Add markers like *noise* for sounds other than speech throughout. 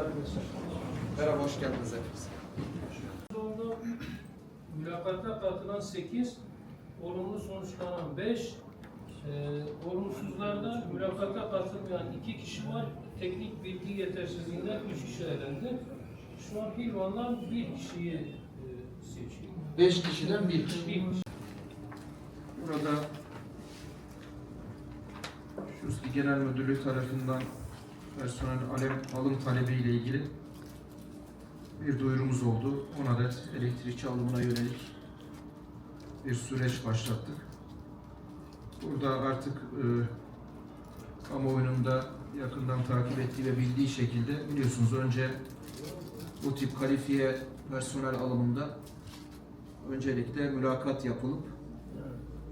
Arkadaşlar. Merhaba, hoş geldiniz hepiniz. Sonunda mülakata katılan 8, olumlu sonuçlanan 5, e, olumsuzlarda mülakata katılmayan 2 kişi var. Teknik bilgi yetersizliğinden 3 kişi elendi. Şu an Hilvan'dan bir kişiyi e, seçiyor. Beş kişiden bir kişi. Bir kişi. Burada Şusli Genel Müdürlüğü tarafından personel alem, alım talebi ile ilgili bir duyurumuz oldu. 10 adet elektrikçi alımına yönelik bir süreç başlattık. Burada artık e, kamuoyunun da yakından takip ettiği ve bildiği şekilde biliyorsunuz önce bu tip kalifiye personel alımında öncelikle mülakat yapılıp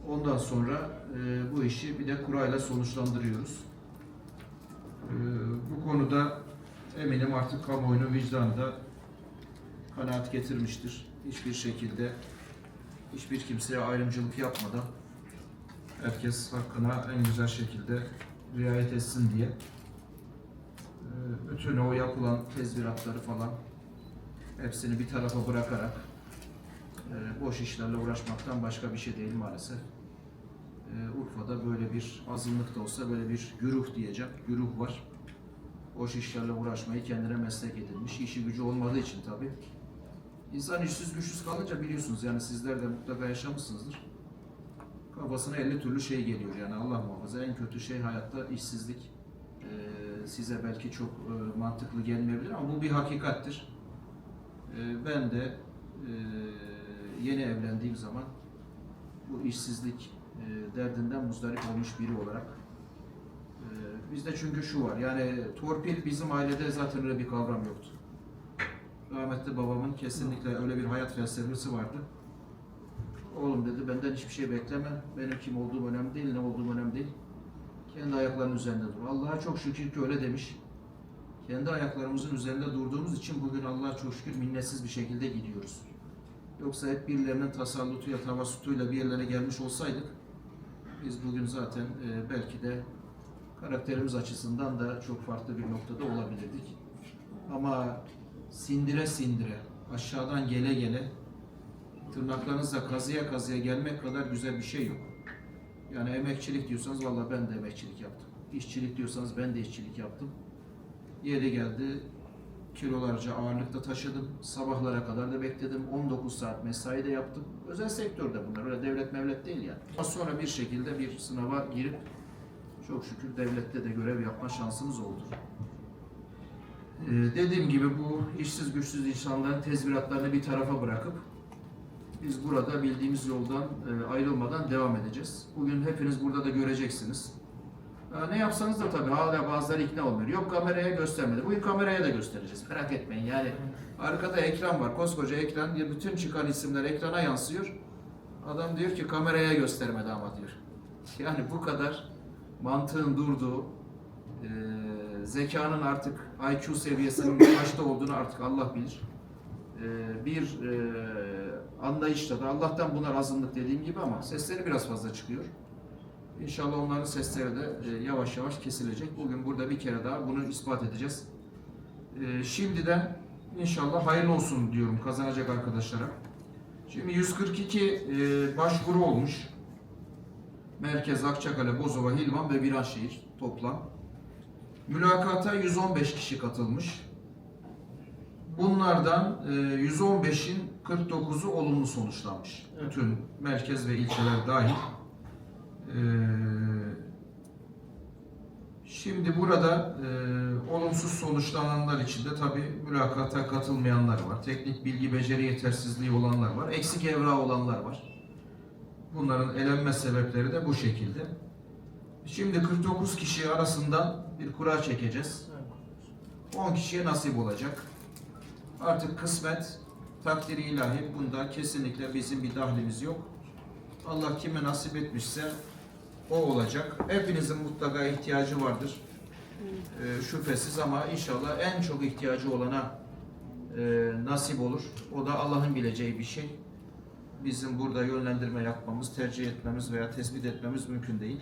ondan sonra e, bu işi bir de kurayla sonuçlandırıyoruz. E, konuda eminim artık kamuoyunun vicdanı da kanaat getirmiştir. Hiçbir şekilde hiçbir kimseye ayrımcılık yapmadan herkes hakkına en güzel şekilde riayet etsin diye e, bütün o yapılan tezviratları falan hepsini bir tarafa bırakarak e, boş işlerle uğraşmaktan başka bir şey değil maalesef. E, Urfa'da böyle bir azınlık da olsa böyle bir güruh diyeceğim. Güruh var. Boş işlerle uğraşmayı kendine meslek edinmiş. İşi gücü olmadığı için tabii. İnsan işsiz güçsüz kalınca biliyorsunuz yani sizler de mutlaka yaşamışsınızdır. Kafasına 50 türlü şey geliyor yani Allah muhafaza en kötü şey hayatta işsizlik. E, size belki çok e, mantıklı gelmeyebilir ama bu bir hakikattir. E, ben de e, yeni evlendiğim zaman bu işsizlik e, derdinden muzdarip olmuş biri olarak bizde çünkü şu var yani torpil bizim ailede zaten öyle bir kavram yoktu. Rahmetli babamın kesinlikle öyle bir hayat felsefesi vardı. Oğlum dedi benden hiçbir şey bekleme. Benim kim olduğum önemli değil, ne olduğum önemli değil. Kendi ayaklarının üzerinde dur. Allah'a çok şükür ki öyle demiş. Kendi ayaklarımızın üzerinde durduğumuz için bugün Allah'a çok şükür minnetsiz bir şekilde gidiyoruz. Yoksa hep birilerinin tasallutuyla, tavasutuyla bir yerlere gelmiş olsaydık biz bugün zaten e, belki de karakterimiz açısından da çok farklı bir noktada olabilirdik. Ama sindire sindire, aşağıdan gele gele, tırnaklarınızla kazıya kazıya gelmek kadar güzel bir şey yok. Yani emekçilik diyorsanız vallahi ben de emekçilik yaptım. İşçilik diyorsanız ben de işçilik yaptım. Yeri geldi kilolarca ağırlıkta taşıdım. Sabahlara kadar da bekledim. 19 saat mesai de yaptım. Özel sektörde bunlar. Öyle devlet mevlet değil yani. Sonra bir şekilde bir sınava girip çok şükür devlette de görev yapma şansımız oldu. Ee, dediğim gibi bu işsiz güçsüz insanların tezviratlarını bir tarafa bırakıp biz burada bildiğimiz yoldan e, ayrılmadan devam edeceğiz. Bugün hepiniz burada da göreceksiniz. Ha, ne yapsanız da tabii hala bazıları ikna olmuyor. Yok kameraya göstermedi. Bugün kameraya da göstereceğiz. Merak etmeyin yani. Arkada ekran var. Koskoca ekran. Bütün çıkan isimler ekrana yansıyor. Adam diyor ki kameraya göstermedi ama diyor. Yani bu kadar mantığın durduğu, e, zekanın artık IQ seviyesinin *coughs* kaçta olduğunu artık Allah bilir. E, bir e, anlayışla da Allah'tan bunlar azınlık dediğim gibi ama sesleri biraz fazla çıkıyor. İnşallah onların sesleri de e, yavaş yavaş kesilecek. Bugün burada bir kere daha bunu ispat edeceğiz. E, Şimdiden inşallah hayırlı olsun diyorum kazanacak arkadaşlara. Şimdi 142 e, başvuru olmuş. Merkez, Akçakale, Bozova, Hilvan ve Viranşehir toplam. Mülakata 115 kişi katılmış. Bunlardan e, 115'in 49'u olumlu sonuçlanmış. Bütün merkez ve ilçeler dahil. Ee, Şimdi burada e, olumsuz sonuçlananlar içinde tabi mülakata katılmayanlar var. Teknik bilgi beceri yetersizliği olanlar var. Eksik evra olanlar var. Bunların elenme sebepleri de bu şekilde. Şimdi 49 kişi arasından bir kura çekeceğiz. 10 kişiye nasip olacak. Artık kısmet, takdiri ilahi bunda kesinlikle bizim bir dahlimiz yok. Allah kime nasip etmişse o olacak. Hepinizin mutlaka ihtiyacı vardır. Ee, şüphesiz ama inşallah en çok ihtiyacı olana e, nasip olur. O da Allah'ın bileceği bir şey. Bizim burada yönlendirme yapmamız, tercih etmemiz veya tespit etmemiz mümkün değil.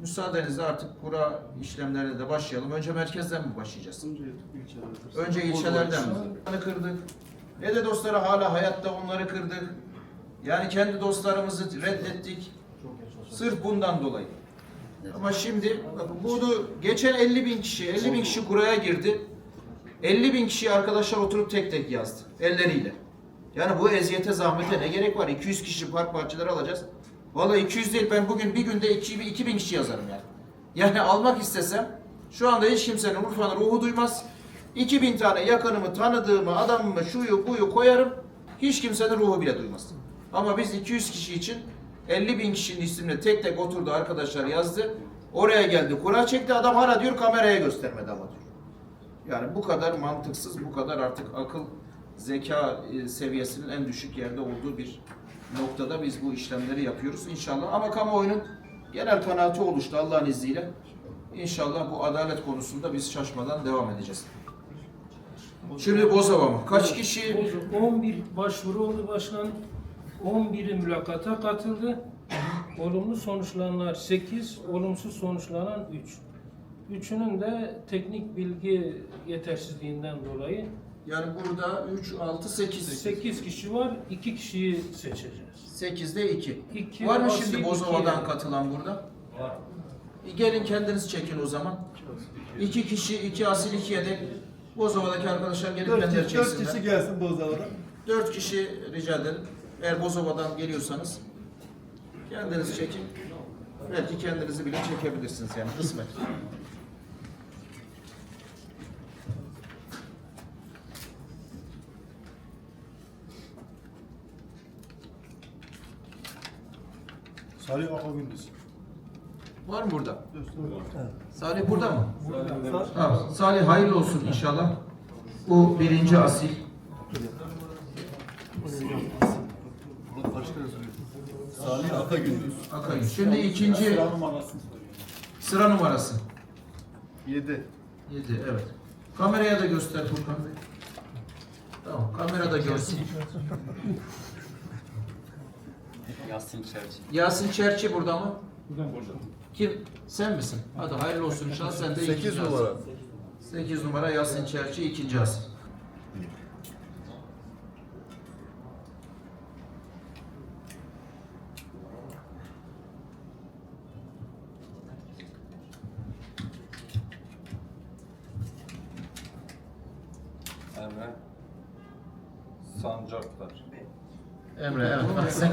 müsaadenizle artık kura işlemlerine de başlayalım. Önce merkezden mi başlayacağız? Önce ilçelerden. Önce ilçelerden mi? Kırdık. Ne de dostları hala hayatta onları kırdık. Yani kendi dostlarımızı reddettik. Sırf bundan dolayı. Ama şimdi bunu geçen 50 bin kişi, 50 bin kişi kuraya girdi. 50 bin kişi arkadaşlar oturup tek tek yazdı elleriyle. Yani bu eziyete zahmete ne gerek var? 200 kişi park bahçeleri alacağız. Vallahi 200 değil ben bugün bir günde 2000, 2000 kişi yazarım yani. Yani almak istesem şu anda hiç kimsenin Urfa'nın ruhu duymaz. 2000 tane yakınımı, tanıdığımı, adamımı, şuyu, buyu koyarım. Hiç kimsenin ruhu bile duymaz. Ama biz 200 kişi için 50 bin kişinin ismini tek tek oturdu arkadaşlar yazdı. Oraya geldi kura çekti adam hala diyor kameraya göstermedi ama diyor. Yani bu kadar mantıksız, bu kadar artık akıl, zeka e, seviyesinin en düşük yerde olduğu bir noktada biz bu işlemleri yapıyoruz inşallah. Ama kamuoyunun genel kanaati oluştu Allah'ın izniyle. İnşallah bu adalet konusunda biz şaşmadan devam edeceğiz. Şimdi Bozova mı? Kaç kişi? Bozuk 11 başvuru oldu başkan. 11'i mülakata katıldı. Olumlu sonuçlananlar 8, olumsuz sonuçlanan 3. Üçünün de teknik bilgi yetersizliğinden dolayı Yani burada 3, 6, 8. 8 kişi var, 2 kişiyi seçeceğiz. 8'de 2. İki Var mı asil, şimdi iki Bozova'dan yerli. katılan burada? Var. Gelin kendiniz çekin o zaman. İki kişi, iki asil, iki yedek. Bozova'daki arkadaşlar gelip Dört kendileri çeksinler. kişi gelsin Bozova'dan. Dört kişi rica ederim. Eğer Bozova'dan geliyorsanız kendiniz çekin. Belki kendinizi bile çekebilirsiniz yani kısmet. Salih Aka Gündüz. Var mı burada? Salih burada mı? Burada. Tamam. Salih hayırlı olsun inşallah. Bu birinci asil. Salih Aka Gündüz. Akayım. Şimdi ikinci Sıra soruyor. sıra numarası. 7. 7 evet. Kameraya da göster Furkan Bey. Tamam kamerada görsün. *laughs* Yasin Çerçi. Yasin Çerçi burada mı? Kim? Sen misin? Hadi hayırlı olsun inşallah sen de 8 ikinci numara. asil. 8 numara Yasin Çerçi ikinci asil. Emre Sancaktar. Emre evet. Sen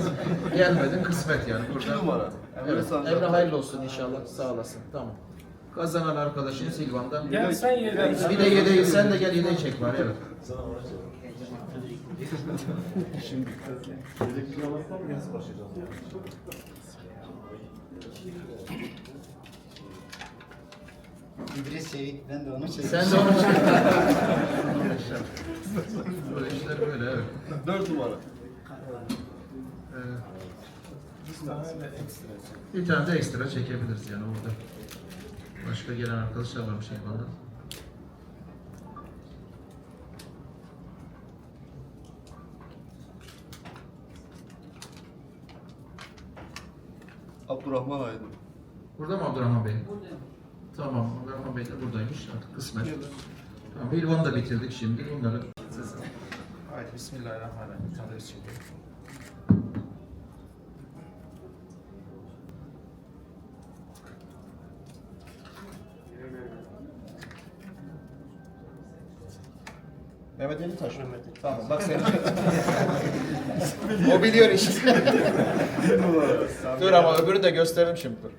gelmedin kısmet yani. 2 Burada. numara. Emre Evet. Emre hayırlı olsun inşallah. Sağ olasın. Tamam. Kazanan arkadaşın Silvan'dan. Gel sen yedeği. Bir de yedeği sen de gel yedeği çek var evet. Şimdi Yedek alamazsam nasıl başlayacağız? İdris Çevik, ben de onu çektim. Sen de onu çek. *laughs* Böyle işler böyle evet. 4 numara. Bir tane de ekstra çekebiliriz yani orada. Başka gelen arkadaşlar varmış eyvallah. Abdurrahman Aydın. Burada mı Abdurrahman Bey? Tamam, Abdurrahman Bey de buradaymış artık kısmet. Tamam, Bilvan'ı da bitirdik şimdi. Bunları Bismillahirrahmanirrahim. Tanrı şimdi. Mehmet Ali Taş. Mehmet Tamam bak sen. *laughs* o biliyor işte. 1 *laughs* numara. dur ama öbürü de gösterim şimdi dur.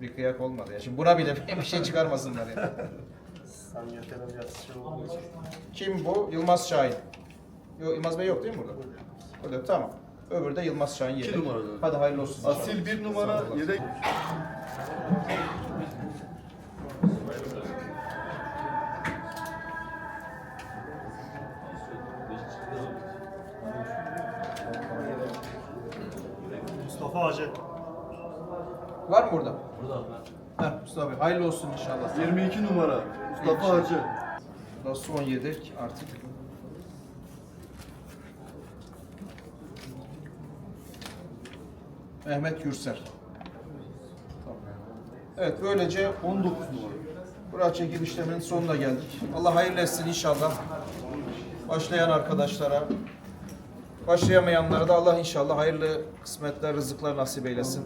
Bir kıyak olmadı ya. Şimdi buna bile bir şey çıkarmasınlar ya. Kim bu? Yılmaz Şahin. Yok Yılmaz Bey yok değil mi burada? Burada tamam. Öbürü de Yılmaz Şahin yedek. numara. Hadi hayırlı olsun. Asil 1 numara. Yedek. Mustafa Hacı. Var mı burada? Burada. Heh, Mustafa Bey hayırlı olsun inşallah. 22 numara. Mustafa Hacı. Da son yedek artık. Mehmet Gürser. Evet böylece 19 numara. Kura çekim işleminin sonuna geldik. Allah hayırlı etsin inşallah. Başlayan arkadaşlara, başlayamayanlara da Allah inşallah hayırlı kısmetler, rızıklar nasip eylesin.